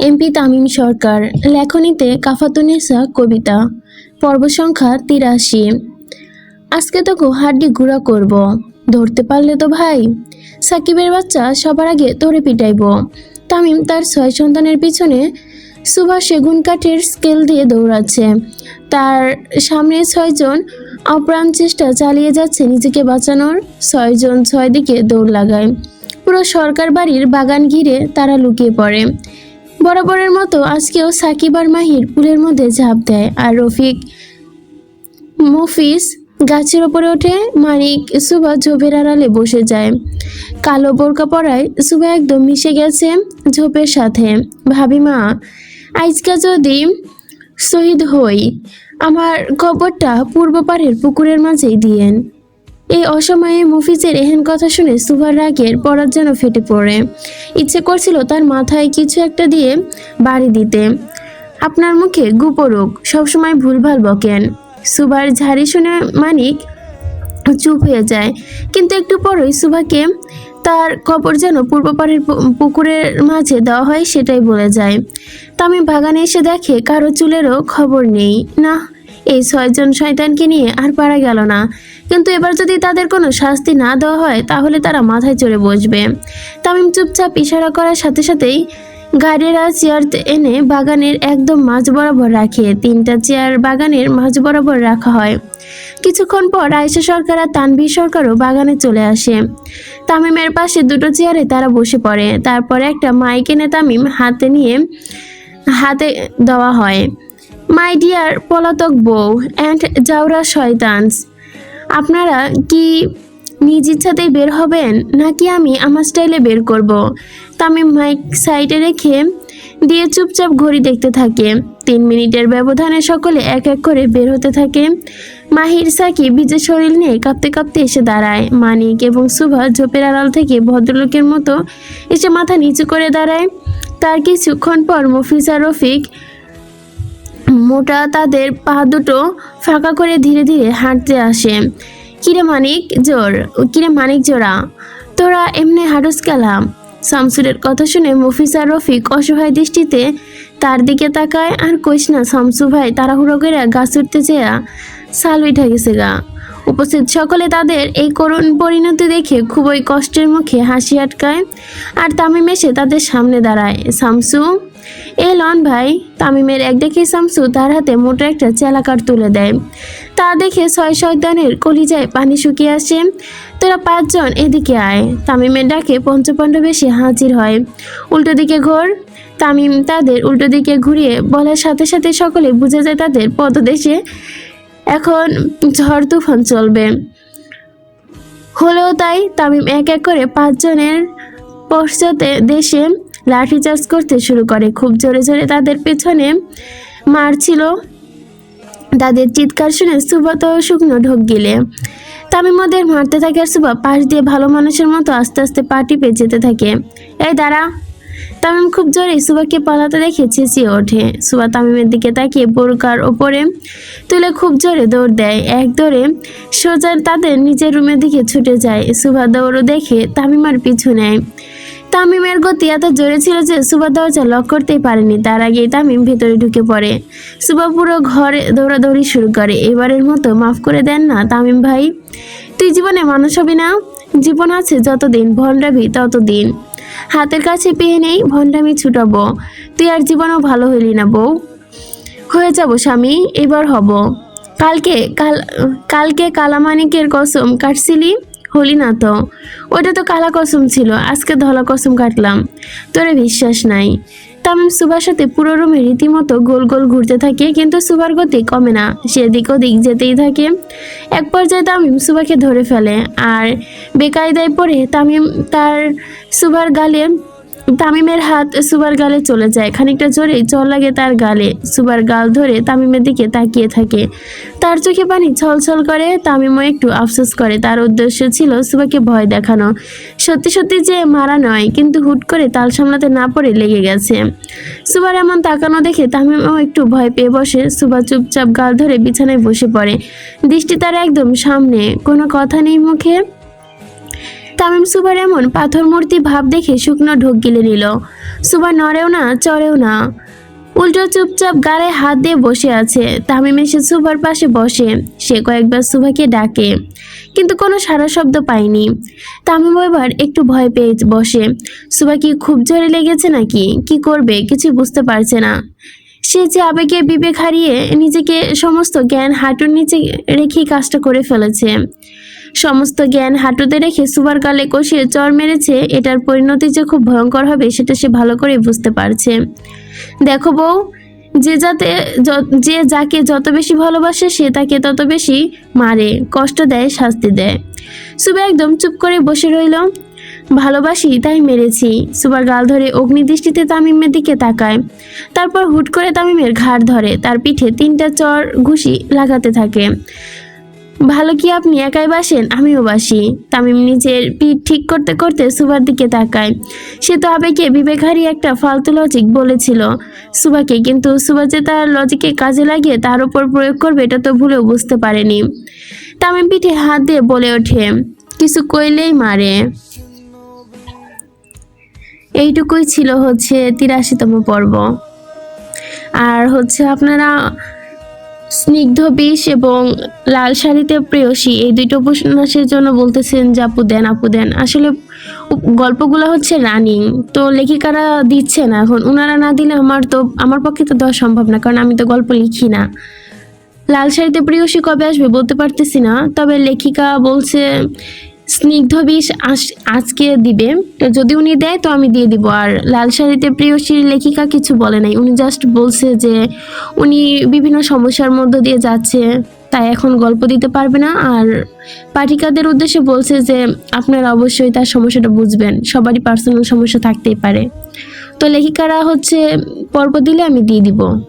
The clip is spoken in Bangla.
এমপি তামিম সরকার, লেখনীতে কাফাতুনেসা কবিতা, পর্ব সংখ্যা তিরাশি। আজকে তোকে হাড্ডি গুঁড়া করব। ধরতে পারলে তো ভাই, সাকিবের বাচ্চা সবার আগে তোরে পিটাইব। তামিম তার ছয় সন্তানের পিছনে সুভাষ সেগুন কাঠের স্কেল দিয়ে দৌড়াচ্ছে। তার সামনে ছয়জন অপ্রাণ চেষ্টা চালিয়ে যাচ্ছে নিজেকে বাঁচানোর। ছয়জন ছয় দিকে দৌড় লাগায়। পুরো সরকার বাড়ির বাগান ঘিরে তারা লুকিয়ে পড়ে। বরাবরের মতো আজকেও সাকিব আর মাহির পুলের মধ্যে ঝাঁপ দেয় আর রফিক মফিস গাছের ওপরে ওঠে, মানিক, সুবা ঝোপের আড়ালে বসে যায়। কালো বোরকা পরায় সুবা একদম মিশে গেছে ঝোপের সাথে। ভাবি, মা, আজকা যদি শহীদ হই, আমার কবরটা পূর্ব পাড়ের পুকুরের মাঝেই দিয়েন। এই অসময়ে মুফিজের এহেন কথা শুনে সুভার রাগের পরার যেন ফেটে পড়ে। ইচ্ছে করছিল তার মাথায় কিছু একটা দিয়ে বাড়ি দিতে। আপনার মুখে গুপরুক সবসময় ভুলভাল বকেন। সুভার ঝাড়ি শুনে মানিক চুপ হয়ে যায়। কিন্তু একটু পরই সুভাকে তার খবর যেন পূর্ব পাড়ের পু- পুকুরের মাঝে দেওয়া হয় সেটাই বলে যায়। তামি বাগানে এসে দেখে কারও চুলেরও খবর নেই। না এই ছয়জন শয়তানকে নিয়ে আর পারা গেল না। কিন্তু এবার যদি তাদের কোনো শাস্তি না দেওয়া হয়, তাহলে তারা মাথায় চড়ে বসবে। তামিম চুপচাপ ইশারা করার সাথে সাথেই গাড়িরা চেয়ার এনে বাগানের একদম মাঝ বরাবর রাখে। তিনটা চেয়ার বাগানের মাঝ বরাবর রাখা হয়। কিছুক্ষণ পর আয়েশা সরকার আর তানভীর সরকারও বাগানে চলে আসে। তামিমের পাশে দুটো চেয়ারে তারা বসে পড়ে। তারপরে একটা মাইক এনে তামিম হাতে নিয়ে, হাতে দেওয়া হয়। মাই ডিয়ার পলাতক বউ অ্যান্ড জাউরা শয়তানস, আপনারা কি নিজ ইচ্ছাতেই বের হবেন? নাকি আমি আমার স্টাইলে বের করব? তামিম মাইক সাইডে রেখে দিয়ে চুপচাপ ঘড়ি দেখতে থাকে। তিন মিনিটের ব্যবধানে সকলে এক এক করে বের হতে থাকে। মাহির সাকি ভিজে শরীর নিয়ে কাঁপতে কাঁপতে এসে দাঁড়ায়। মানিক এবং সুভা ঝোপের আড়াল থেকে ভদ্রলোকের মতো এসে মাথা নিচু করে দাঁড়ায়। তার কিছুক্ষণ পর মফিজা রফিক মোটা তাদের পা দুটো ফাঁকা করে ধীরে ধীরে হাঁটতে আসে। কিরে মানিক, জোর। কিরে মানিক জোড়া, তোরা এমনি হাডুস গেলাম শামসুরের কথা শুনে মফিজা রফিক অসহায় দৃষ্টিতে তার দিকে তাকায়। আর কইস না শামসু ভাই, তাড়াহুড়ো করে গাছ উঠতে চেয়া সাল উঠে গেছে গা। উপস্থিত সকলে তাদের এই করুণ পরিণতি দেখে খুবই কষ্টের মুখে হাসি আটকায়। আর তামিম এসে তাদের সামনে দাঁড়ায়। শামসু এ লন ভাই, তামিমের এক দেখে শামসু তার হাতে মোটা একটা চেলাকার তুলে দেয়। তা দেখে ছয় শয়তানের কলিজায় পানি শুকিয়ে আসে। তোরা পাঁচজন এদিকে আয়। তামিমের ডাকে পঞ্চপাণ্ডব বেশি হাজির হয়। উল্টো দিকে ঘোর। তামিম তাদের উল্টো দিকে ঘুরিয়ে বলার সাথে সাথে সকলে বুঝে যায় তাদের পদদেশে এখন ঝড় তুফান চলবে। হলেও তাই তামিম এক এক করে পাঁচজনের পশ্চাতে দেশে লাঠিচার্জ করতে শুরু করে। খুব জোরে জোরে তাদের পেছনে মারছিল। তাদের চিৎকার শুনে সুবা তো শুকনো ঢোক গিলে। তামিম ওদের মারতে থাকে আর সুবা পাশ দিয়ে ভালো মানুষের মতো আস্তে আস্তে পা টিপে যেতে থাকে। এই দাঁড়া। তামিম খুব জোরে সুবাকে পালাতে দেখে চেঁচিয়ে ওঠে। সুবা তামিমের দিকে তাকিয়ে বোরকার ওপরে তুলে খুব জোরে দৌড় দেয়। এক দৌড়ে সোজা তাদের নিজের রুমের দিকে ছুটে যায়। সুবা দৌড়ও দেখে তামিমার পিছু নেয়। তামিমের গতি এত জোরে ছিল যে সুবা দরজা লক করতেই পারেনি। তার আগেই তামিম ভেতরে ঢুকে পড়ে। সুবা পুরো ঘরে দৌড়াদৌড়ি শুরু করে। এবারের মতো মাফ করে দেন না, তামিম ভাই। তুই জীবনে মানুষ হবি না? জীবন আছে যতদিন ভণ্ডাবি ততদিন। হাতের কাছে পেয়ে নেই, ভণ্ডামি ছুটাবো। তুই আর জীবনও ভালো হইলি না, বউ। হয়ে যাব স্বামী, এবার হব। কালকে, কাল, কালকে কালামানিকের কসম কাটছিলি? হলি না তো। ওটা তো কালা কসম ছিল, আজকে ধলা কসম কাটলাম। তোরে বিশ্বাস নাই। তামিম সুবার সাথে পুরো রুমে রীতিমতো গোল গোল ঘুরতে থাকে, কিন্তু সুবার গতি কমে না। সেদিক ওদিক যেতেই থাকে। এক পর্যায়ে তামিম সুবাকে ধরে ফেলে, আর বেকায়দায় পড়ে তামিম তার সুবার গালে তামিমের হাত সুবার গালে চলে যায়। খানিকটা জোরে জল লাগে তার গালে। সুবার গাল ধরে তামিমের দিকে তাকিয়ে থাকে। তার চোখে পানি ছলছল করে, তামিমও একটু আফসোস করে। তার উদ্দেশ্য ছিল সুবাকে ভয় দেখানো। সত্যি সত্যি যে মারা নয়, কিন্তু হুট করে তাল সামলাতে না পড়ে লেগে গেছে। সুবার এমন তাকানো দেখে তামিমও একটু ভয় পেয়ে বসে। সুবা চুপচাপ গাল ধরে বিছানায় বসে পড়ে। দৃষ্টি তার একদম সামনে। কোনো কথা নেই মুখে। তামিম সুবার এমন পাথর মূর্তি ভাব দেখে শুকনো ঢোক গিলে নিল। সুবা নড়েও না, চড়েও না। উল্টো চুপচাপ গালে হাত দিয়ে বসে আছে। তামিম এসে সুবার পাশে বসে। সে কয়েকবার সুভাকে ডাকে, কিন্তু কোনো সারা শব্দ পায়নি। তামিম এবার একটু ভয় পেয়ে বসে। সুভা কি খুব জোরে লেগেছে নাকি? কি করবে? কিছু বুঝতে পারছে না। সে যে আবেগে বিবেক হারিয়ে নিজেকে সমস্ত জ্ঞান হাঁটুর নিচে রেখেই কাজটা করে ফেলেছে। সমস্ত জ্ঞান হাঁটুতে রেখে সুবার গালে কষিয়ে চর মেরেছে, এটার পরিণতি যে খুব ভয়ঙ্কর হবে, সেটা সে ভালো করে বুঝতে পারছে। দেখো বউ, যে যাতে যে যাকে যত বেশি ভালোবাসে, সে তাকে তত বেশি মারে, কষ্ট দেয়, শাস্তি দেয়। সুবা একদম চুপ করে বসে রইল। ভালোবাসি, তাই মেরেছি। সুবার গাল ধরে অগ্নিদৃষ্টিতে তামিমের দিকে তাকায়। তারপর হুট করে তামিমের ঘাড় ধরে, তার পিঠে তিনটা চর ঘুষি লাগাতে থাকে। ভালো কি আপনি একাই বাসেন? আমিও বাসি। তামিম নিজের পিঠ ঠিক করতে করতে সুবার দিকে তাকায়। সে তো আবেগে বিবেক হারিয়ে একটা ফালতু লজিক বলেছিল। সুবাকে কিন্তু সুবা যে তার লজিকে কাজে লাগিয়ে তার উপর প্রয়োগ করবে এটা তো ভুলেও বুঝতে পারেনি। তামিম পিঠে হাত দিয়ে বলে ওঠে, কিছু কইলেই মারে। এইটুকুই ছিল হচ্ছে তিরাশিতম পর্ব। আর হচ্ছে আপনারা স্নিগ্ধ বিষ এবং লাল শাড়িতে প্রেয়সী। এই দুইটা উপন্যাসের জন্য বলতেছেন যে, আপু দেন আপু দেন। আসলে গল্পগুলো হচ্ছে রানিং। তো লেখিকারা দিচ্ছে না এখন। ওনারা না দিলে আমার তো, আমার পক্ষে তো দেওয়া সম্ভব না, কারণ আমি তো গল্প লিখি না। লাল শাড়িতে প্রিয়সী কবে আসবে বলতে পারতেছি না, তবে লেখিকা বলছে স্নিগ্ধ বিষ আজকে দিবে। যদি উনি দেয়, তো আমি দিয়ে দিব। আর লাল শাড়িতে প্রিয়সীর লেখিকা কিছু বলে নাই। উনি জাস্ট বলছে যে, উনি বিভিন্ন সমস্যার মধ্য দিয়ে যাচ্ছে, তাই এখন গল্প দিতে পারবে না। আর পাঠিকাদের উদ্দেশ্যে বলছে যে, আপনারা অবশ্যই তার সমস্যাটা বুঝবেন। সবারই পার্সোনাল সমস্যা থাকতেই পারে। তো লেখিকারা হচ্ছে, পর্ব দিলে আমি দিয়ে দিব।